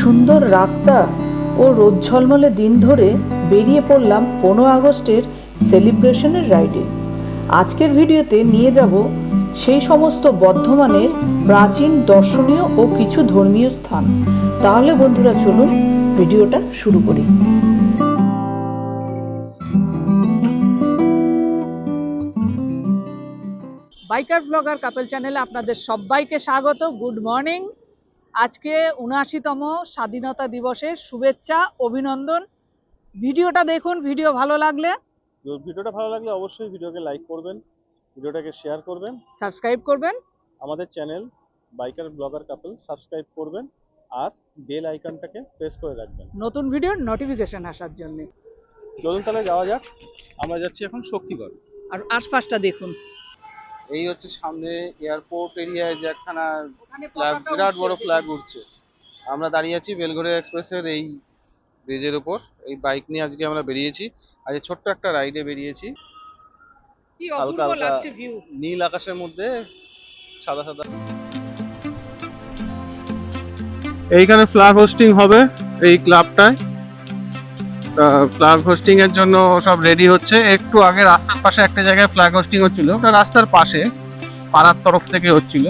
সুন্দর রাস্তা ও রোদ ঝলমলে দিন ধরে বেরিয়ে পড়লাম পনেরো আগস্টের সেলিব্রেশনের রাইডে। আজকের ভিডিওতে নিয়ে যাব সেই সমস্ত বর্ধমানের প্রাচীন দর্শনীয় ও কিছু ধর্মীয় স্থান। তাহলে বন্ধুরা, চলুন ভিডিওটা শুরু করি। বাইকার ব্লগার কাপেল চ্যানেলে আপনাদের সবাইকে স্বাগত। Good morning. আজকে উনআশিতম স্বাধীনতা দিবসের শুভেচ্ছা অভিনন্দন। ভিডিওটা দেখুন ভিডিও ভালো লাগলে। ভিডিওটা ভালো লাগলে অবশ্যই ভিডিওকে লাইক করবেন ভিডিওটাকে শেয়ার করবেন। সাবস্ক্রাইব করবেন। আমাদের channel biker blogger couple subscribe করবেন আর বেল আইকনটাকে প্রেস করে রাখবেন। নতুন ভিডিওর নোটিফিকেশন আসার জন্য। চলুন তাহলে যাওয়া যাক। আমরা যাচ্ছি এখন শক্তিগড়। আর আশপাশটা দেখুন। এই হচ্ছে সামনে এয়ারপোর্ট এরিয়ায় যে একখানা ফ্ল্যাগ বিরাট বড় ফ্ল্যাগ উঠছে আমরা দাঁড়িয়ে আছি বেলঘড়িয়া এক্সপ্রেসের এই ব্রিজের উপর। এই বাইক নিয়ে আজকে আমরা বেরিয়েছি। আজ ছোট্ট একটা রাইডে বেরিয়েছি। হালকা হালকা। নীল আকাশের মধ্যে সাদা সাদা। এইখানে ফ্ল্যাগ হোস্টিং হবে এই ক্লাবটায় ফ্ল্যাগ হোস্টিং এর জন্য সব রেডি হচ্ছে। একটু আগে রাস্তার পাশে একটা জায়গায় ফ্ল্যাগ হোস্টিং হচ্ছিল। ওটা রাস্তার পাশে, পাড়ার তরফ থেকে হচ্ছিল।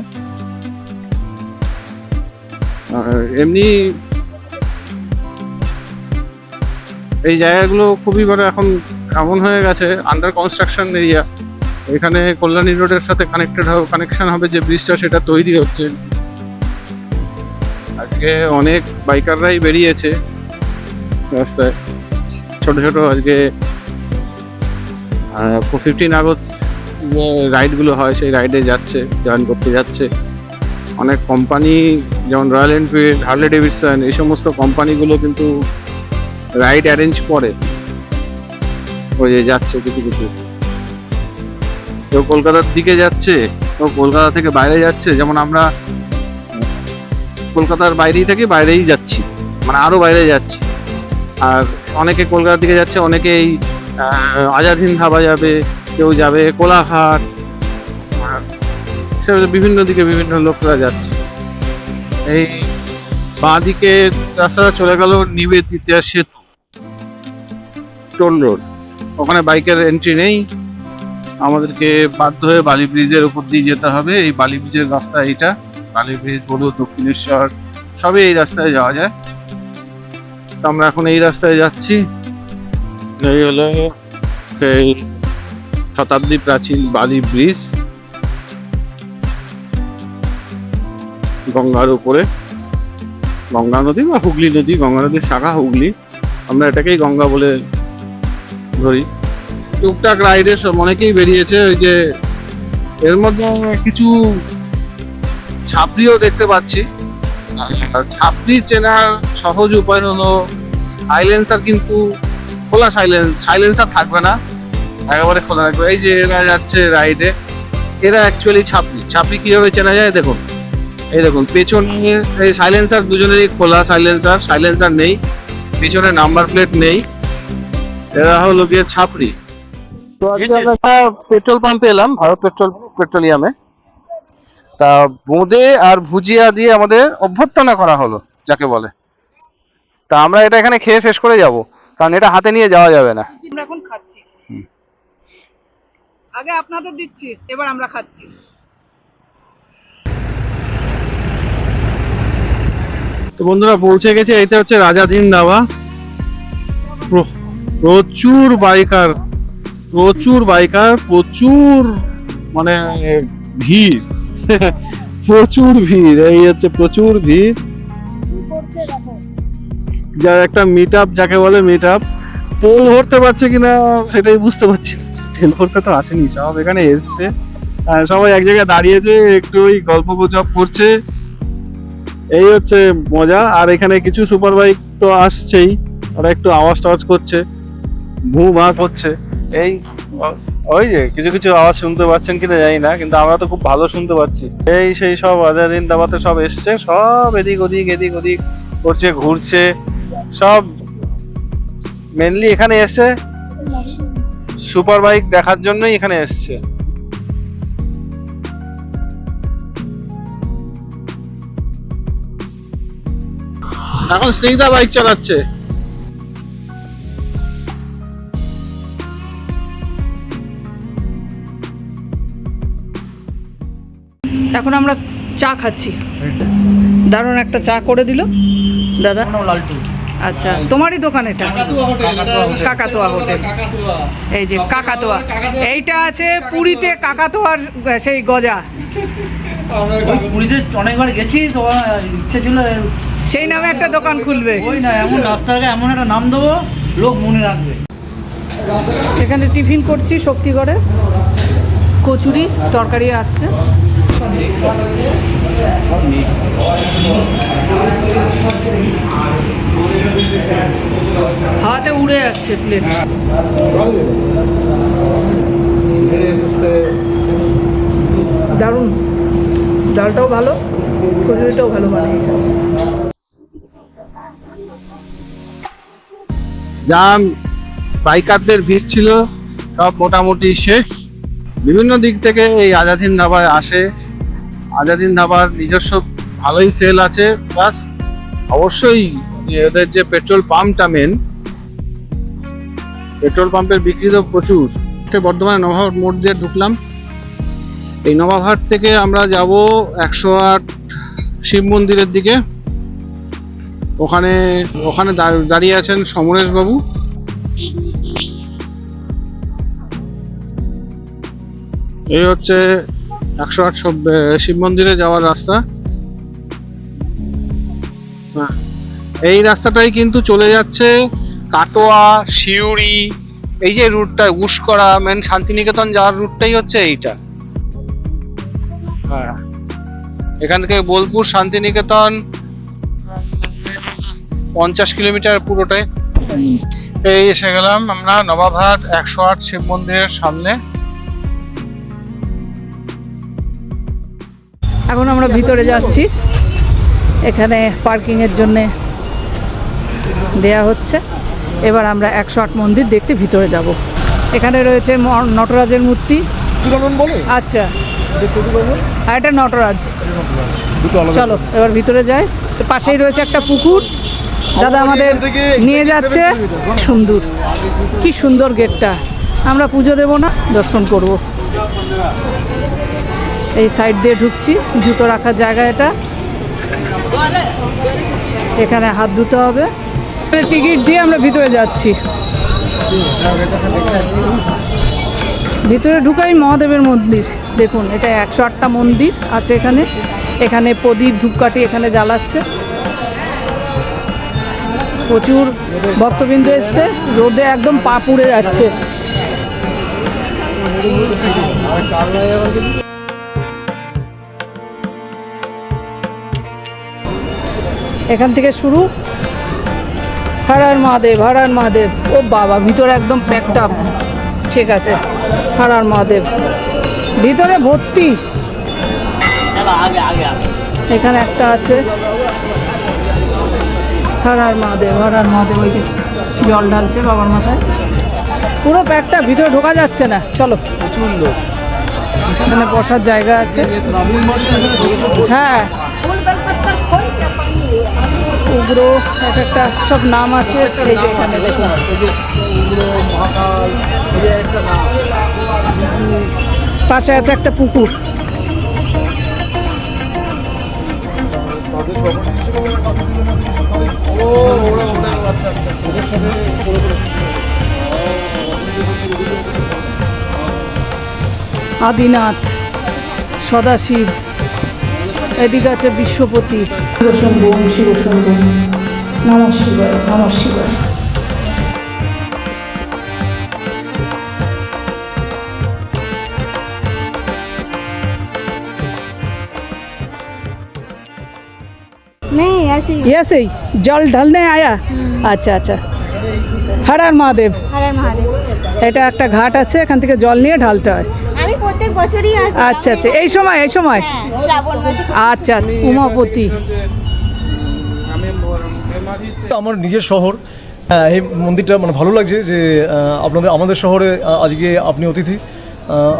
এমনি এই জায়গাগুলো খুবই মানে এখন এমন হয়ে গেছে আন্ডার কনস্ট্রাকশন এরিয়া এখানে কল্যাণী রোডের সাথে কানেক্টেড হবে কানেকশন হবে যে ব্রিজটা সেটা তৈরি হচ্ছে। আজকে অনেক বাইকাররাই বেরিয়েছে রাস্তায়। ছোট ছোট আজকে ফিফটিন আগস্ট যে রাইডগুলো হয়, সেই রাইডে যাচ্ছে জয়েন করতে যাচ্ছে। অনেক কোম্পানি যেমন রয়্যাল এনফিল্ড হার্লে ডেভিডসন এই সমস্ত কোম্পানিগুলো কিন্তু রাইড অ্যারেঞ্জ করে। ওই যে যাচ্ছে কিছু কিছু। কেউ কলকাতার দিকে যাচ্ছে কেউ কলকাতা থেকে বাইরে যাচ্ছে, যেমন আমরা কলকাতার বাইরেই থাকি বাইরেই যাচ্ছি মানে আরও বাইরে যাচ্ছি। আর অনেকে কলকাতার দিকে যাচ্ছে অনেকে এই আজাদ হিন্দ ধাবা যাবে কেউ যাবে কোলাঘাট সেভাবে বিভিন্ন দিকে বিভিন্ন লোকরা যাচ্ছে। এই বাঁ দিকে রাস্তাটা চলে গেল নিবেদিতা সেতু। টোল রোড ওখানে বাইকের এন্ট্রি নেই। আমাদেরকে বাধ্য হয়ে বালি ব্রিজের উপর দিয়ে যেতে হবে। এই বালি ব্রিজের রাস্তা এইটা। বালি ব্রিজ বলো দক্ষিণেশ্বর সবই এই রাস্তায় যাওয়া যায়। আমরা এখন এই রাস্তায় যাচ্ছি। এই হলো সেই শতাব্দী প্রাচীন বালি ব্রিজ। গঙ্গার উপরে। গঙ্গা নদী বা হুগলি নদী, গঙ্গা নদীর শাখা হুগলি। আমরা এটাকেই গঙ্গা বলে ধরি। টুকটাক রাইডে অনেকেই বেরিয়েছে, ওই যে এর মধ্যে কিছু ছাপড়িও দেখতে পাচ্ছি। ছাপড়ি চেনার সহজ উপায় হলো সাইলেন্সার কিন্তু খোলা সাইলেন্স সাইলেন্সার থাকবে না, একেবারে খোলা রাখবে এই যে এরা যাচ্ছে রাইডে এরা অ্যাকচুয়ালি ছাপড়ি। ছাপড়ি কীভাবে চেনা যায়? দেখুন, এই দেখুন, পেছনে এই সাইলেন্সার দুজনেরই খোলা সাইলেন্সার সাইলেন্সার নেই, পেছনে নাম্বার প্লেট নেই। এরা হলো গিয়ে ছাপড়ি। তো আজকে আমরা পেট্রোল পাম্পে এলাম, ভারত পেট্রোল পেট্রোলিয়ামে তা বোঁদে আর ভুজিয়া দিয়ে আমাদের অভ্যর্থনা করা হলো যাকে বলে। তা আমরা এটা এখানে খেয়ে শেষ করে যাব কারণ এটা হাতে নিয়ে যাওয়া যাবে না। আমরা এখন খাচ্ছি। আগে আপনাদের দিচ্ছি এবার আমরা খাচ্ছি। তো বন্ধুরা পৌঁছে গেছে এটা হচ্ছে রাজাধীন দাবা। প্র- প্রচুর বাইকার প্রচুর বাইকার প্রচুর মানে ভিড়। প্রচুর ভিড়, এই হচ্ছে প্রচুর ভিড়। যার একটা মিট আপ যাকে বলে মিট আপ তেল ভরতে পারছে কিনা সেটাই বুঝতে পারছি। তেল ভরতে তো আসেনি, সব এখানে এসছে। সবাই এক জায়গায় দাঁড়িয়েছে, একটু ওই গল্প গুজব করছে। এই হচ্ছে মজা, আর এখানে কিছু সুপার বাইক তো আসছেই, ওরা একটু আওয়াজ টাওয়াজ করছে। ভু ভা করছে এই ওই যে কিছু কিছু আওয়াজ শুনতে পাচ্ছেন কিনা জানি না, কিন্তু আমরা তো খুব ভালো শুনতে পাচ্ছি। এই সেই সব আজাদিন দাবাতে সব এসছে, সব এদিক ওদিক এদিক ওদিক করছে, ঘুরছে, সব মেনলি এখানে এসছে। সুপার বাইক দেখার জন্যই এখানে এসছে। এখন স্নেহিতা বাইক চালাচ্ছে। এখন আমরা চা খাচ্ছি। দারুণ একটা চা করে দিল। দাদা? আচ্ছা তোমারই দোকান এটা? কাকাতোয়া হোটেল। এই যে কাকাতোয়া। এইটা আছে পুরীতে কাকাতোয়ার সেই গজা। পুরীতে অনেকবার গেছি ইচ্ছে ছিল সেই নামে একটা দোকান খুলবে। ওই না এমন রাস্তাঘাটে এমন একটা নাম দেবো লোক মনে রাখবে। এখানে টিফিন করছি শক্তিগড়ে। কচুরি তরকারি আসছে। হাওয়াতে উড়ে যাচ্ছে প্লেট দারুণ। ডালটাও ভালো, কচুরিটাও ভালো বানিয়েছে। জাম বাইকারদের ভিড় ছিল, সব মোটামুটি শেষ। বিভিন্ন দিক থেকে এই আজাদিন ধাবায় আসে। আজাদিন ধাবার নিজস্ব ভালোই সেল আছে প্লাস অবশ্যই এদের যে পেট্রোল পাম্পটা মেন পেট্রোল পাম্পের বিক্রি তো প্রচুর। বর্ধমানে নবাবহাট মোড় দিয়ে ঢুকলাম। এই নবাবহাট থেকে আমরা যাব একশো আট শিব মন্দিরের দিকে। ওখানে ওখানে দাঁড়িয়ে আছেন সমরেশ বাবু। এই হচ্ছে একশো আট সব- শিব মন্দিরে যাওয়ার রাস্তা। হ্যাঁ, এই রাস্তাটাই কিন্তু চলে যাচ্ছে কাটোয়া শিউড়ি এই যে রুটটা উস্করা মেন শান্তিনিকেতন যাওয়ার রুটটাই হচ্ছে এইটা। হ্যাঁ এখান থেকে বোলপুর শান্তিনিকেতন পঞ্চাশ কিলোমিটার পুরোটাই। এই এসে গেলাম আমরা নবাবহাট একশো আট শিব মন্দিরের সামনে। এখন আমরা ভিতরে যাচ্ছি। এখানে পার্কিংয়ের জন্যে দেয়া হচ্ছে। এবার আমরা একশো আট মন্দির দেখতে ভিতরে যাব। এখানে রয়েছে নটরাজের মূর্তি। আচ্ছা। আর এটা নটরাজ। চলো এবার ভিতরে যাই। পাশেই রয়েছে একটা পুকুর। দাদা আমাদের নিয়ে যাচ্ছে। সুন্দর। কি সুন্দর গেটটা। আমরা পুজো দেব না দর্শন করব। এই সাইড দিয়ে ঢুকছি, জুতো রাখার জায়গা এটা। এখানে হাত ধুতে হবে। টিকিট দিয়ে আমরা ভিতরে যাচ্ছি। ভিতরে ঢুকাই মহাদেবের মন্দির। দেখুন, এটা একশো আটটা মন্দির আছে এখানে। এখানে প্রদীপ ধূপকাঠি এখানে জ্বালাচ্ছে। প্রচুর ভক্তবিন্দু এসছে। রোদে একদম পা পুড়ে যাচ্ছে। এখান থেকে শুরু। হারার মহাদেব হারার মহাদেব। ও বাবা ভিতরে একদম প্যাকড আপ ঠিক আছে হারার মহাদেব। ভিতরে ভর্তি। এখানে একটা আছে। হারার মহাদেব হারার মহাদেব ওই যে জল ঢালছে বাবার মাথায়। পুরো প্যাকটা ভিতরে ঢোকা যাচ্ছে না। চলো। এখানে বসার জায়গা আছে। হ্যাঁ। উগ্র, এক একটা সব নাম আছে, এই যে এখানে দেখুন। পাশে আছে একটা পুকুর। আদিনাথ সদাশিব, এদিকে আছে বিশ্বপতি। শিবশম্ভু ওম শিবশম্ভু নম শিবায় নম শিবায় नहीं ऐसे ही ये सही जल ढलने आया আচ্ছা আচ্ছা হারার মহাদেব হর হর মহাদেব এটা একটা ঘাট আছে এখান থেকে জল নিয়ে ঢালতে হয় আমি প্রত্যেক বছরই আসি আচ্ছা আচ্ছা এই সময় এই সময় হ্যাঁ শ্রাবণ মাসে আচ্ছা উমাপতি আমার নিজের শহর হ্যাঁ এই মন্দিরটা মানে ভালো লাগছে যে আপনাদের, আমাদের শহরে আজকে আপনি অতিথি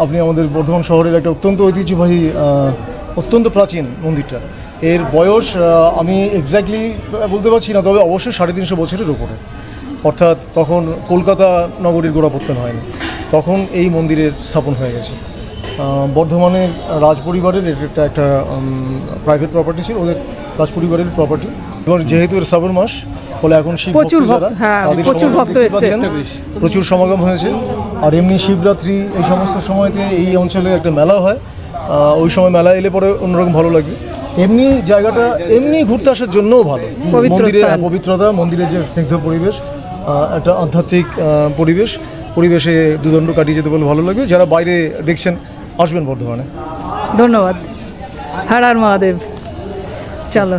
আপনি আমাদের বর্ধমান শহরের একটা অত্যন্ত ঐতিহ্যবাহী অত্যন্ত প্রাচীন মন্দিরটা। এর বয়স আমি এক্স্যাক্টলি বলতে পারছি না, তবে অবশ্যই সাড়ে তিনশো বছরের উপরে। অর্থাৎ তখন কলকাতা নগরীর গোড়াপত্তন হয়নি। তখন এই মন্দিরের স্থাপন হয়ে গেছে। বর্ধমানের রাজপরিবারের এটা একটা একটা প্রাইভেট প্রপার্টি ছিল, ওদের রাজপরিবারের প্রপার্টি এবং যেহেতু এর শ্রাবণ মাস ফলে এখন শিব প্রচুর হ্যাঁ, প্রচুর সমাগম ভক্ত প্রচুর সমাগম হয়েছে। আর এমনি শিবরাত্রি এই সমস্ত সময়তে এই অঞ্চলে একটা মেলা হয়। ওই সময় মেলা এলে পরে অন্যরকম ভালো লাগে। এমনি জায়গাটা এমনি ঘুরতে আসার জন্যও ভালো। মন্দিরের পবিত্রতা মন্দিরের যে স্নিগ্ধ পরিবেশ একটা আধ্যাত্মিক পরিবেশ পরিবেশে দুদণ্ড কাটিয়ে যেতে বলে ভালো লাগবে। যারা বাইরে দেখছেন আসবেন বর্ধমানে। ধন্যবাদ। হর হর মহাদেব। চলো।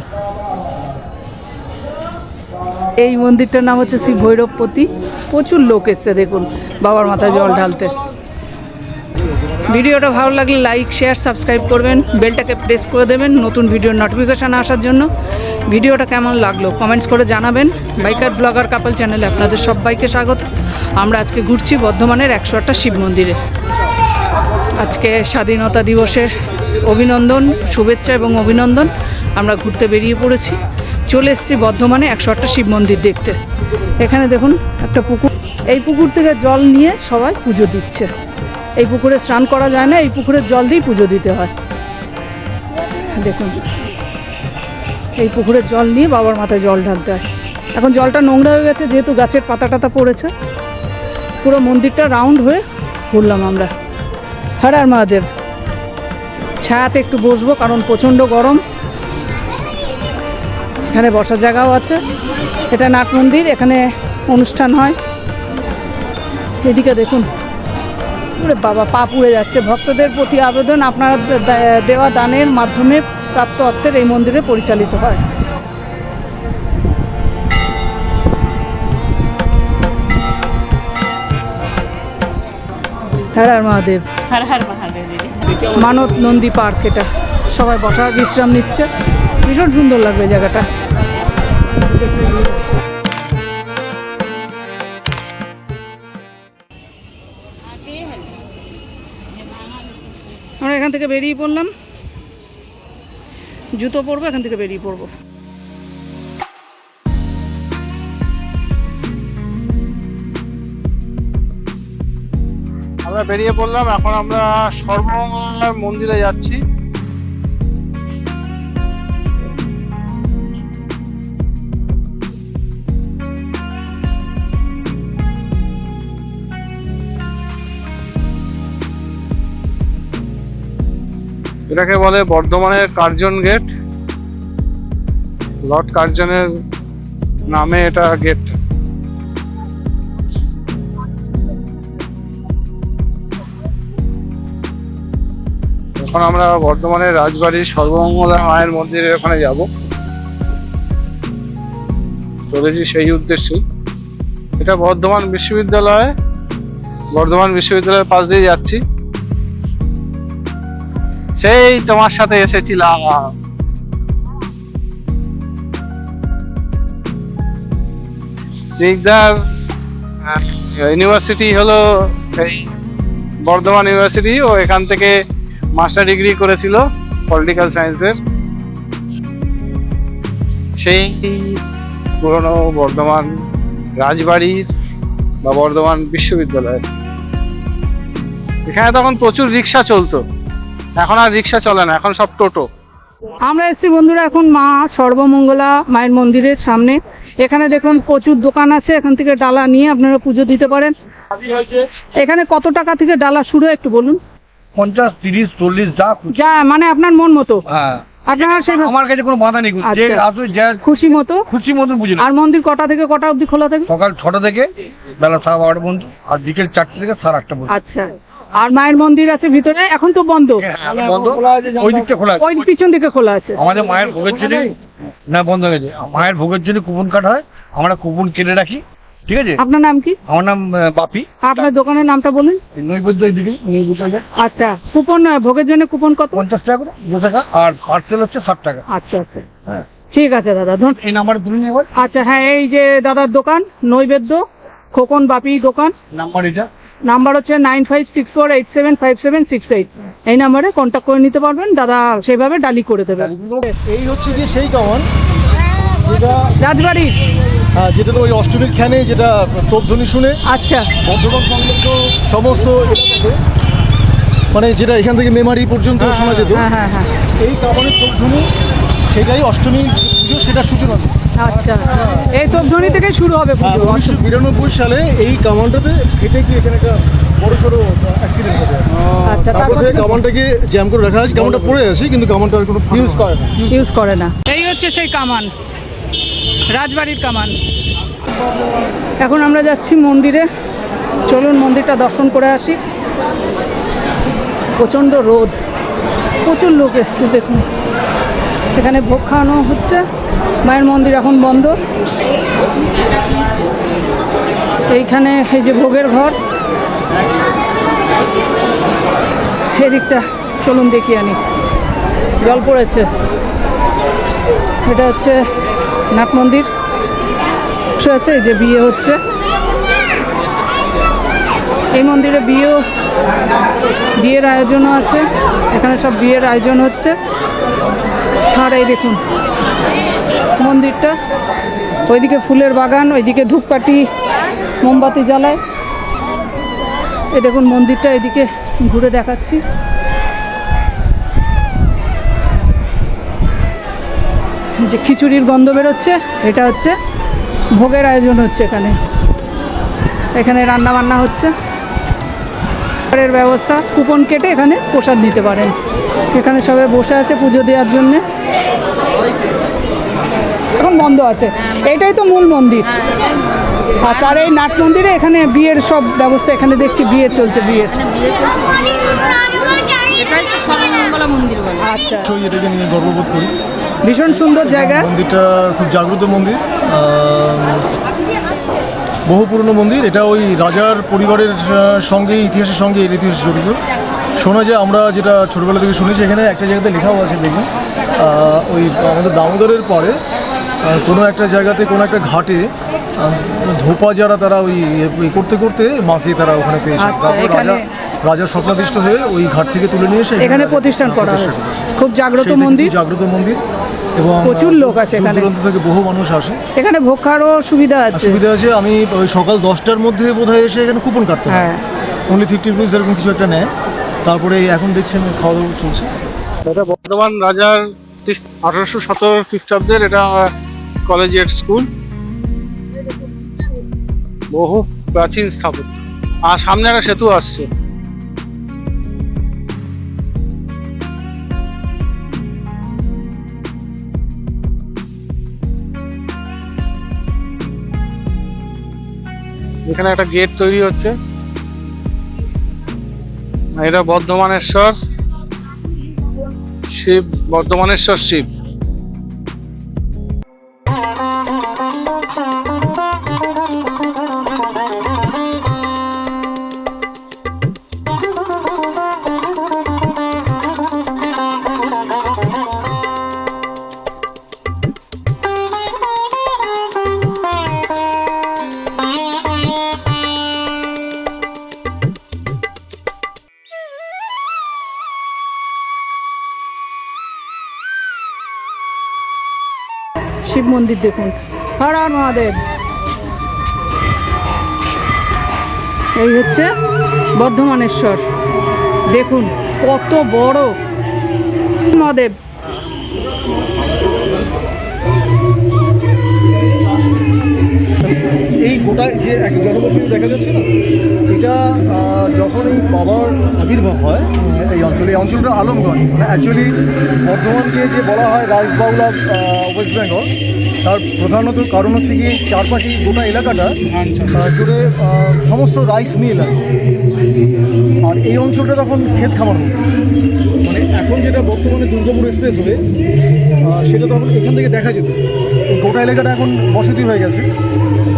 এই মন্দিরটার নাম হচ্ছে শ্রী ভৈরবপতি। প্রচুর লোক এসছে, দেখুন, বাবার মাথায় জল ঢালতে। ভিডিওটা ভালো লাগলে লাইক, শেয়ার, সাবস্ক্রাইব করবেন। বেলটাকে প্রেস করে দেবেন নতুন ভিডিওর নোটিফিকেশান আসার জন্য। ভিডিওটা কেমন লাগল কমেন্টস করে জানাবেন। বাইকার ব্লগার কাপল চ্যানেলে আপনাদের সবাইকে স্বাগত। আমরা আজকে ঘুরছি বর্ধমানের একশো আটটা শিব মন্দিরে। আজকে স্বাধীনতা দিবসের অভিনন্দন, শুভেচ্ছা এবং অভিনন্দন। আমরা ঘুরতে বেরিয়ে পড়েছি। চলে এসেছি বর্ধমানে একশো আটটা শিব মন্দির দেখতে। এখানে দেখুন একটা পুকুর। এই পুকুর থেকে জল নিয়ে সবাই পুজো দিচ্ছে। এই পুকুরে স্নান করা যায় না, এই পুকুরের জল দিয়েই পুজো দিতে হয়। দেখুন, এই পুকুরের জল নিয়ে বাবার মাথায় জল ঢালতে হয়। এখন জলটা নোংরা হয়ে গেছে, যেহেতু গাছের পাতা টাতা পড়েছে। পুরো মন্দিরটা রাউন্ড হয়ে ঘুরলাম আমরা। হর হর মহাদেব। ছায়াতে একটু বসবো, কারণ প্রচণ্ড গরম। এখানে বসার জায়গাও আছে। এটা নাট মন্দির এখানে অনুষ্ঠান হয়। এদিকে দেখুন। বাবা পা পুড়ে যাচ্ছে। ভক্তদের প্রতি আবেদন আপনারা দেওয়া দানের মাধ্যমে প্রাপ্ত অর্থের এই মন্দিরে পরিচালিত হয়। হর হর মহাদেব। হর হর মহাদেব। নন্দী পার্ক এটা। সবাই বসার বিশ্রাম নিচ্ছে। ভীষণ সুন্দর লাগবে জায়গাটা। আমরা এখান থেকে বেরিয়ে পড়লাম। জুতো পরবো, এখান থেকে বেরিয়ে পড়ব। আমরা বেরিয়ে পড়লাম, এখন আমরা সর্বমঙ্গলার মন্দিরে যাচ্ছি। এটাকে বলে বর্ধমানের কার্জন গেট। লর্ড কার্জনের নামে এটা গেট। এখন আমরা বর্ধমানের রাজবাড়ির সর্বমঙ্গলা মায়ের মন্দিরের ওখানে যাব। চলেছি সেই উদ্দেশ্যে এটা বর্ধমান বিশ্ববিদ্যালয়। বর্ধমান বিশ্ববিদ্যালয়ের পাশ দিয়ে যাচ্ছি। সেই তোমার সাথে এসেছিলাম। স্নিগ্ধার ইউনিভার্সিটি হলো এই বর্ধমান ইউনিভার্সিটি, ও এখান থেকে মাস্টার ডিগ্রি করেছিল পলিটিক্যাল সায়েন্সের। সেই পুরনো বর্ধমান রাজবাড়ির বা বর্ধমান বিশ্ববিদ্যালয়। এখানে তখন প্রচুর রিক্সা চলতো। এখন আর রিক্সা চলে না এখন সব টোটো। আমরা এসেছি বন্ধুরা এখন মা সর্বমঙ্গলা মায়ের মন্দিরের সামনে। এখানে দেখুন প্রচুর দোকান আছে এখান থেকে ডালা নিয়ে আপনারা পুজো দিতে পারেন। এখানে কত টাকা থেকে ডালা শুরু একটু বলুন? পঞ্চাশ তিরিশ চল্লিশ যা যা মানে আপনার মন মতো। হ্যাঁ। আপনারা সেই আমার কাছে কোনো বাধা নেই যে আচ্ছা। আসবে যা খুশি মতো। খুশি মতন বুঝি আর মন্দির কটা থেকে কটা অবধি খোলা থাকে? সকাল ছটা থেকে বেলা সাড়ে বারোটা পর্যন্ত আর বিকেল চারটে থেকে সাড়ে আটটা পর্যন্ত। আচ্ছা। আর মায়ের মন্দির আছে ভিতরে এখন তো বন্ধ। হ্যাঁ, বন্ধ। ওই দিকটা খোলা ওই পিছন দিকে খোলা আছে। আমাদের মায়ের ভোগের জন্য না বন্ধ হয়ে গেছে। মায়ের ভোগের জন্য কুপন কাটা হয়। আমরা কুপন কেটে রাখি। ঠিক আছে? আপনার নাম কি? আমার নাম বাপি। আপনার দোকানের নামটা বলুন। নৈবেদ্য এইদিকে আচ্ছা কুপন ভোগের জন্য কুপন কত? পঞ্চাশ টাকা করে দু টাকা। আর পার্সেল হচ্ছে ষাট টাকা। আচ্ছা আচ্ছা। হ্যাঁ। ঠিক আছে দাদা ধন এই নাম্বারে নিয়ে আচ্ছা হ্যাঁ এই যে দাদার দোকান নৈবেদ্য খোকন বাপি দোকান। নাম্বার এটা। নাম্বার হচ্ছে nine five six four eight seven five seven six eight. এই নাম্বারে কন্ট্যাক্ট করে নিতে পারবেন। দাদা সেভাবে ডালি করে দেবেন এই হচ্ছে গিয়ে সেই কামান। যেটা রাজবাড়ির হ্যাঁ, যেটা তো ওই অষ্টমীর খ্যানে যেটা তোপধ্বনি শুনে। আচ্ছা। বর্ধমান সংলগ্ন সমস্ত মানে যেটা এখান থেকে মেমারি পর্যন্ত শোনা যেত। হ্যাঁ হ্যাঁ এই কামানের তোপধ্বনি সেটাই অষ্টমী পুজো সেটা সূচনা। আচ্ছা। এই তোপধ্বনি থেকে শুরু হবে পুজো। উনিশশো বিরানব্বই সালে এই কামানটাতে ফেটে গিয়ে এখানে একটা বড় সড়ো অ্যাক্সিডেন্ট ঘটে আচ্ছা তারপর তারপর থেকে কামানটাকে জ্যাম করে রাখা আছে কামানটা পড়ে আছে কিন্তু কামানটা আর কোনো ইউজ করে না। ইউজ করে না। এই হচ্ছে সেই কামান। রাজবাড়ির কামান। এখন আমরা যাচ্ছি মন্দিরে। চলুন মন্দিরটা দর্শন করে আসি। প্রচণ্ড রোদ। প্রচুর লোক এসছে দেখুন। এখানে ভোগ খাওয়ানো হচ্ছে। মায়ের মন্দির এখন বন্ধ। এইখানে এই যে ভোগের ঘর। এদিকটা চলুন দেখি আনি। জল পড়েছে। এটা হচ্ছে নাট মন্দির। আছে, এই যে বিয়ে হচ্ছে। এই মন্দিরে বিয়েও বিয়ের আয়োজনও আছে। এখানে সব বিয়ের আয়োজন হচ্ছে। আর এই দেখুন। মন্দিরটা। ওইদিকে ফুলের বাগান, ওইদিকে ধূপকাঠি মোমবাতি জ্বালায়। এ দেখুন মন্দিরটা, এদিকে ঘুরে দেখাচ্ছি। যে খিচুড়ির গন্ধ বেরোচ্ছে, এটা হচ্ছে ভোগের আয়োজন হচ্ছে এখানে। এখানে রান্না বান্না হচ্ছে। খাবারের ব্যবস্থা, কুপন কেটে এখানে প্রসাদ নিতে পারেন। এখানে সবাই বসে আছে পুজো দেওয়ার জন্যে। এখন বন্ধ আছে। এটাই তো মূল মন্দির। আচ্ছা আর এই নাট মন্দিরে এখানে বিয়ের সব ব্যবস্থা এখানে দেখছি বিয়ে চলছে বিয়ের। আচ্ছা। এটাকে নিয়ে গর্ববোধ করি। ভীষণ সুন্দর জায়গা। মন্দিরটা খুব জাগ্রত মন্দির। বহু পুরনো মন্দির। এটা ওই রাজার পরিবারের সঙ্গে ইতিহাসের সঙ্গে এর ইতিহাস জড়িত। শোনা যায় আমরা যেটা ছোটবেলা থেকে শুনেছি এখানে একটা জায়গাতে লেখাও আছে দেখবেন ওই আমাদের দামোদরের পরে কোনো একটা জায়গাতে কোনো একটা ঘাটে ধোপা যারা তারা ওই এ- এ করতে করতে মাকে তারা ওখানে পেয়েছে আচ্ছা, তারপর রাজা রাজার স্বপ্নাদিষ্ট হয়ে ওই ঘাট থেকে তুলে নিয়ে এসে এখানে প্রতিষ্ঠান করা হয়েছে খুব জাগ্রত মন্দির। জাগ্রত মন্দির এবং প্রচুর লোক আসে এখানে। দূরান্ত থেকে বহু মানুষ আসে। এখানে ভোগ খাওয়ারও সুবিধা আছে। সুবিধা আছে আমি ওই সকাল দশটার মধ্যে বোধহয় এসে এখানে কুপন কাটতে হয়। হ্যাঁ। অনলি ফিফটি রুপিস এরকম কিছু একটা নেয়। তারপরে এখন দেখছেন খাওয়া দাওয়া চলছে। এটা বর্ধমান রাজার আঠারোশো সতেরো খ্রিস্টাব্দের এটা কলেজিয়েট স্কুল বহু প্রাচীন স্থাপত্য। আর সামনে একটা সেতু আসছে। এখানে একটা গেট তৈরি হচ্ছে। এটা বর্ধমানেশ্বর। শিব বর্ধমানেশ্বর শিব। শিব মন্দির দেখুন। হর মহাদেব। এই হচ্ছে বর্ধমানেশ্বর দেখুন কত বড়। মহাদেব। এই গোটা যে এক জনবসতি দেখা যাচ্ছে না, এটা যখন এই বাবার আবির্ভাব হয়, এই অঞ্চলে, এই অঞ্চলটা আলমগঞ্জ মানে অ্যাকচুয়ালি বর্ধমানকে যে বলা হয় rice bowl of West Bengal তার প্রধানত কারণ হচ্ছে কি চারপাশে গোটা এলাকাটা জুড়ে সমস্ত রাইস মিল আর এই অঞ্চলটা তখন ক্ষেত খামার মানে এখন যেটা বর্তমানে দুর্গাপুর এক্সপ্রেস হবে সেটা তখন এখান থেকে দেখা যেত। এই গোটা এলাকাটা এখন বসতি হয়ে গেছে।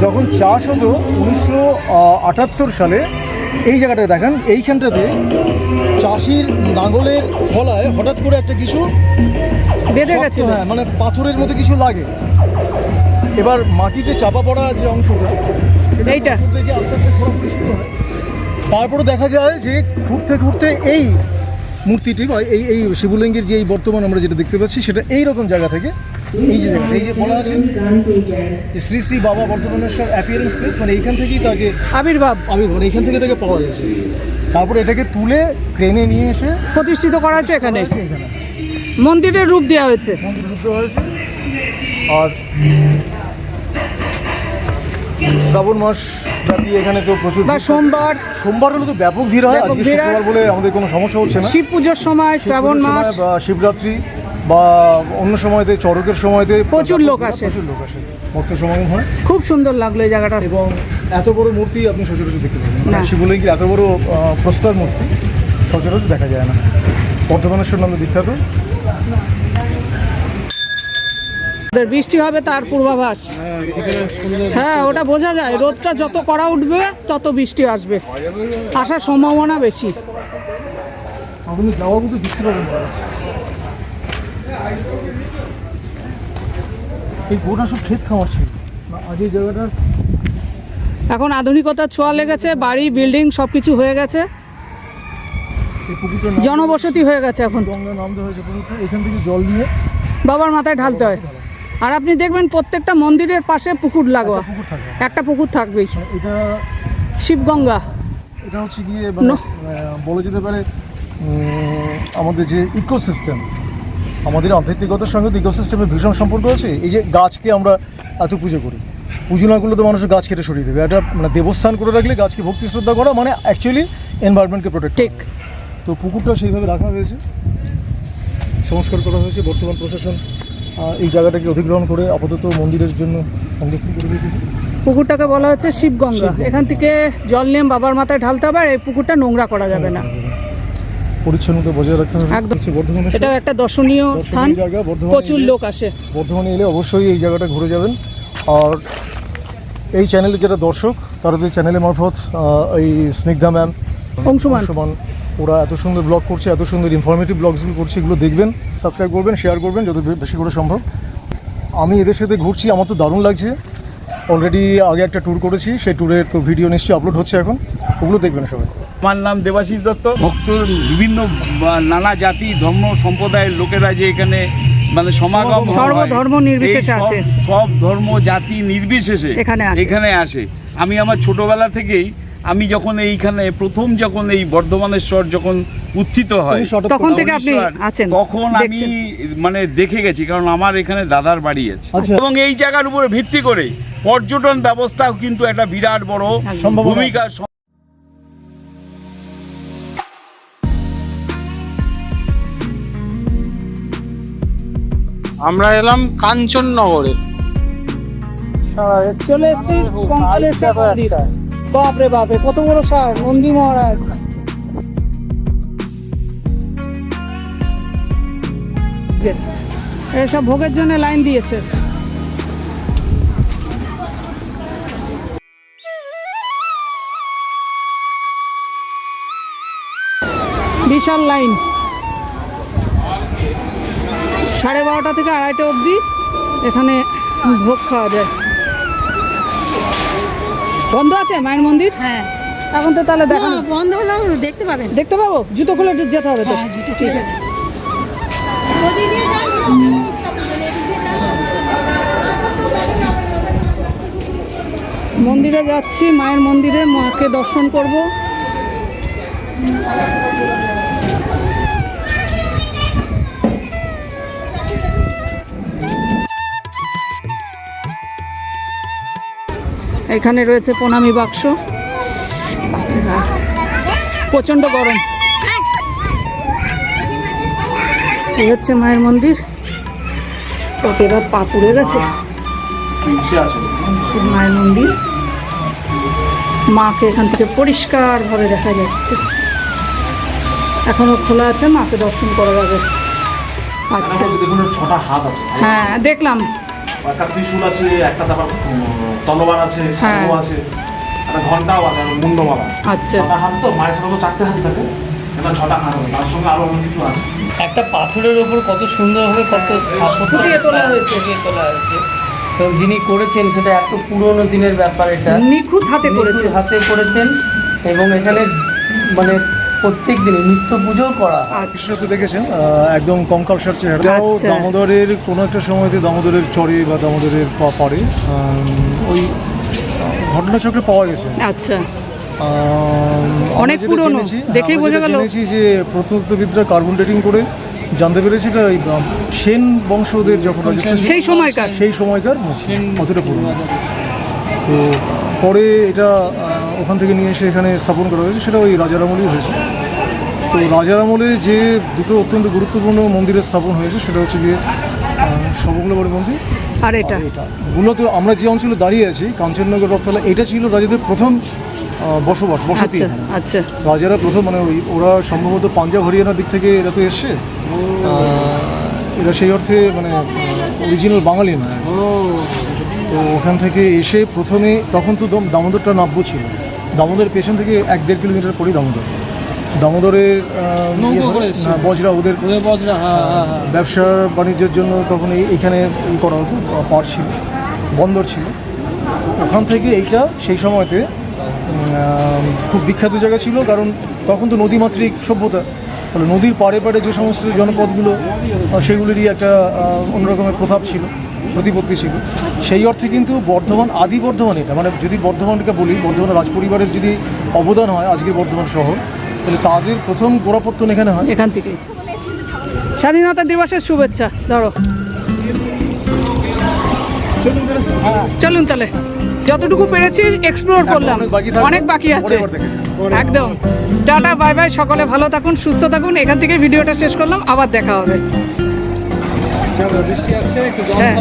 যখন চাষ হতো উনিশশো আটাত্তর সালে এই জায়গাটায় দেখেন এইখানটাতে চাষির নাঙলের ফলায় হঠাৎ করে একটা কিছু বেঁধে গেছে হ্যাঁ মানে পাথরের মতো কিছু লাগে। এবার মাটিতে চাপা পড়া যে অংশটা এইটা? আস্তে আস্তে খোঁড়াখুড়ি শুরু হয়। তারপরে দেখা যায় যে ঘুরতে ঘুরতে এই মূর্তিটি বা এই এই শিবলিঙ্গের যে এই বর্তমান আমরা যেটা দেখতে পাচ্ছি সেটা এই রকম জায়গা থেকে এই যে জায়গা। এই যে বলা আছে শ্রী শ্রী বাবা বর্তমানেশ্বর অ্যাপিয়ারেন্স প্লেস মানে এইখান থেকেই তাকে আবির্ভাব। আমি মানে এইখান থেকে তাকে পাওয়া গেছে। তারপরে এটাকে তুলে ট্রেনে নিয়ে এসে প্রতিষ্ঠিত করা হয়েছে এখানে। মন্দিরের রূপ দেওয়া হয়েছে। আর শ্রাবণ মাস ব্যাপী এখানে তো প্রচুর বা সোমবার। সোমবার হলে তো ব্যাপক ভিড় হয়। আজকে শুক্রবার বলে আমাদের কোনো সমস্যা হচ্ছে না। শিব পুজোর সময় শ্রাবণ মাস। শিবরাত্রি বা অন্য সময়তে চড়কের সময়তে প্রচুর লোক আসে। প্রচুর লোক আসে। ভক্ত সমাগম হয়। খুব সুন্দর লাগল এই জায়গাটা। এবং এত বড় মূর্তি আপনি সচরাচর দেখতে পাবেন। না। না শিবলিঙ্গের এত বড় প্রস্তর মূর্তি সচরাচর দেখা যায় না। বর্ধমানেশ্বর নামে বিখ্যাত। বৃষ্টি হবে তার পূর্বাভাস। হ্যাঁ ওটা বোঝা যায়। রোদটা যত করা উঠবে তত বৃষ্টি আসবে। আসার সম্ভাবনা বেশি। এই গোটা সব ক্ষেত ছিল এই জায়গাটা এখন আধুনিকতার ছোঁয়া লেগেছে বাড়ি বিল্ডিং সব কিছু হয়ে গেছে। জনবসতি হয়ে গেছে এখন। গঙ্গা নাম হয়েছে এখান থেকে জল নিয়ে বাবার মাথায় ঢালতে হয়। আর আপনি দেখবেন প্রত্যেকটা মন্দিরের পাশে পুকুর লাগোয়া। একটা পুকুর থাকবেই। এটা শিবগঙ্গা। এটা হচ্ছে গিয়ে মানে বলা যেতে পারে আমাদের যে ইকোসিস্টেম আমাদের আধ্যাত্মিকতার সঙ্গে তো ইকোসিস্টেমের ভীষণ সম্পর্ক আছে। এই যে গাছকে আমরা এত পুজো করি পুজো না করলে তো মানুষ গাছ কেটে সরিয়ে দেবে। এটা মানে দেবস্থান করে রাখলে গাছকে ভক্তি শ্রদ্ধা করা মানে অ্যাকচুয়ালি এনভায়রনমেন্টকে প্রোটেক্ট ঠিক। তো পুকুরটা সেইভাবে রাখা হয়েছে। সংস্কার করা হয়েছে বর্তমান প্রশাসন। এই জায়গাটাকে অধিগ্রহণ করে আপাতত মন্দিরের জন্য সংরক্ষণ করে দিয়েছে পুকুরটাকে বলা হচ্ছে শিবগঙ্গা। এখান থেকে জল নিয়ে বাবার মাথায় ঢালতে হবে আর এই পুকুরটা নোংরা করা যাবে না। পরিচ্ছন্নতা বজায় রাখতে হবে। একদম। হচ্ছে বর্ধমানের এটাও একটা দর্শনীয় স্থান। প্রচুর লোক আসে। বর্ধমানে এলে অবশ্যই এই জায়গাটা ঘুরে যাবেন। আর এই চ্যানেলের যারা দর্শক তারা চ্যানেলের মারফত এই স্নিগ্ধা ম্যাম অংশমান ওরা এত সুন্দর ব্লগ করছে এত সুন্দর ইনফরমেটিভ ব্লগসগুলো করছে এগুলো দেখবেন সাবস্ক্রাইব করবেন শেয়ার করবেন যত বেশি করে সম্ভব। আমি এদের সাথে ঘুরছি আমার তো দারুণ লাগছে। অলরেডি আগে একটা ট্যুর করেছি সেই ট্যুরের তো ভিডিও নিশ্চয়ই আপলোড হচ্ছে এখন। ওগুলো দেখবেন সবাই। আমার নাম দেবাশিস দত্ত। ভক্ত বিভিন্ন নানা জাতি ধর্ম সম্প্রদায়ের লোকেরা যে এখানে মানে সমাগম সর্বধর্ম নির্বিশেষে সব- আসে। সব ধর্ম জাতি নির্বিশেষে এখানে আসে। এখানে আসে। আমি আমার ছোটবেলা থেকেই আমি যখন এইখানে প্রথম যখন এই বর্ধমানেশ্বর যখন উত্থিত হয় তখন। থেকে আপনি আছেন তখন আমি মানে দেখে গেছি কারণ আমার এখানে দাদার বাড়ি আছে আচ্ছা। এবং এই জায়গার উপরে ভিত্তি করে পর্যটন ব্যবস্থাও কিন্তু একটা বিরাট বড়। ভূমিকা আমরা এলাম কাঞ্চননগরে চলে এসেছি কঙ্কালেশ্বর মন্দির বাপরে বাপরে, কত বড় সার, নন্দী মহারাজ। এসব ভোগের জন্য লাইন দিয়েছে। বিশাল লাইন। সাড়ে বারোটা থেকে আড়াইটা অবধি এখানে ভোগ খাওয়া যায়। বন্ধ আছে মায়ের মন্দির? হ্যাঁ। এখন তো তাহলে দেখো বন্ধ হলো দেখতে পাবেন। দেখতে পাবো? জুতো খুলে যেতে হবে তো। হ্যাঁ জুতো ঠিক আছে। মন্দিরে যাচ্ছি মায়ের মন্দিরে মাকে দর্শন করব। এখানে রয়েছে প্রণামী বাক্স। প্রচণ্ড গরম। এই হচ্ছে মায়ের মন্দির। লোকেরা পা পুড়ে গেছে। মায়ের মন্দির। মাকে এখান থেকে পরিষ্কারভাবে দেখা যাচ্ছে। এখনও খোলা আছে মাকে দর্শন করা যাবে আচ্ছা। দেখুন এর ছটা হাত আছে। হ্যাঁ দেখলাম। একটা ত্রিশূল আছে একটা তারপর তলোয়ার আছে হ্যাঁ। আছে একটা ঘন্টাও আছে আর মুন্ডমালা আচ্ছা। ছটা হাত তো মায়ের সাথে তো চারটে হাত থাকে। এটা ছটা হাত হবে তার সঙ্গে আরও অনেক কিছু আছে। একটা পাথরের ওপর কত সুন্দরভাবে কত স্থাপত্য ফুটিয়ে তোলা হয়েছে। ফুটিয়ে তোলা হয়েছে। এবং যিনি করেছেন সেটা এত পুরনো দিনের ব্যাপার এটা। নিখুঁত হাতে করেছে নিখুঁত হাতে করেছেন এবং এখানে মানে প্রত্যেক দিনে নিত্য পুজো করা হয়। কৃষ্ণতে দেখেছেন একদম কঙ্কালসার চেহারা। এটাও আচ্ছা। দামোদরের কোনো একটা সময়তে দামোদরের চরে বা দামোদরের পা- পাড়ে ওই ঘটনাচক্রে পাওয়া গেছে। আচ্ছা। অনেক পুরনো, হ্যাঁ, দেখেই বোঝা গেল। জেনেছি যে প্রত্নতত্ত্ববিদরা কার্বন ডেটিং করে জানতে পেরেছি এটা ওই সেন বংশদের যখন সেই সময়কার। সেই সময়কার অতটা পুরনো। তো পরে এটা ওখান থেকে নিয়ে এসে এখানে স্থাপন করা হয়েছে সেটা ওই রাজার আমলেই হয়েছে। তো রাজার আমলে যে দুটো অত্যন্ত গুরুত্বপূর্ণ মন্দিরের স্থাপন হয়েছে সেটা হচ্ছে গিয়ে সবগুলোবাড়ি মন্দির। আর এটা? মূলত আমরা যে অঞ্চলে দাঁড়িয়ে আছি কাঞ্চননগর রথতলা এটা ছিল রাজাদের প্রথম বসবাস বসতি আচ্ছা আচ্ছা। রাজারা প্রথম মানে ওই ওরা সম্ভবত পাঞ্জাব হরিয়ানার দিক থেকে এরা তো এসছে। এরা সেই অর্থে মানে অরিজিনাল বাঙালি নয়। তো ওখান থেকে এসে প্রথমে তখন তো দম- দামোদরটা নাব্য ছিল। দামোদর পেছন থেকে এক দেড় কিলোমিটার পরেই দামোদর। দামোদরের ইয়ে বজরা ওদের ব্যবসা বাণিজ্যের জন্য তখন এই এখানে ই করা হতো পার ছিল বন্দর ছিল। ওখান থেকে এইটা সেই সময়তে খুব বিখ্যাত জায়গা ছিল কারণ তখন তো নদীমাতৃক সভ্যতা। ফলে নদীর পাড়ে পাড়ে যে সমস্ত জনপদগুলো সেগুলোরই একটা অন্যরকমের প্রভাব ছিল প্রতিপত্তি ছিল। সেই অর্থে কিন্তু বর্ধমান আদি বর্ধমান এটা। মানে যদি বর্ধমানকে বলি বর্ধমান রাজপরিবারের যদি অবদান হয় আজকের বর্ধমান শহর তাহলে তাদের প্রথম গোড়াপত্তন এখানে হয়? এখান থেকে। স্বাধীনতা দিবসের শুভেচ্ছা ধরো। চলুন তাহলে। যতটুকু পেরেছি এক্সপ্লোর করলাম। অনেক বাকি আছে। একদম। টাটা বাই বাই সকলে ভালো থাকুন সুস্থ থাকুন। এখান থেকে ভিডিওটা শেষ করলাম আবার দেখা হবে। হ্যাঁ।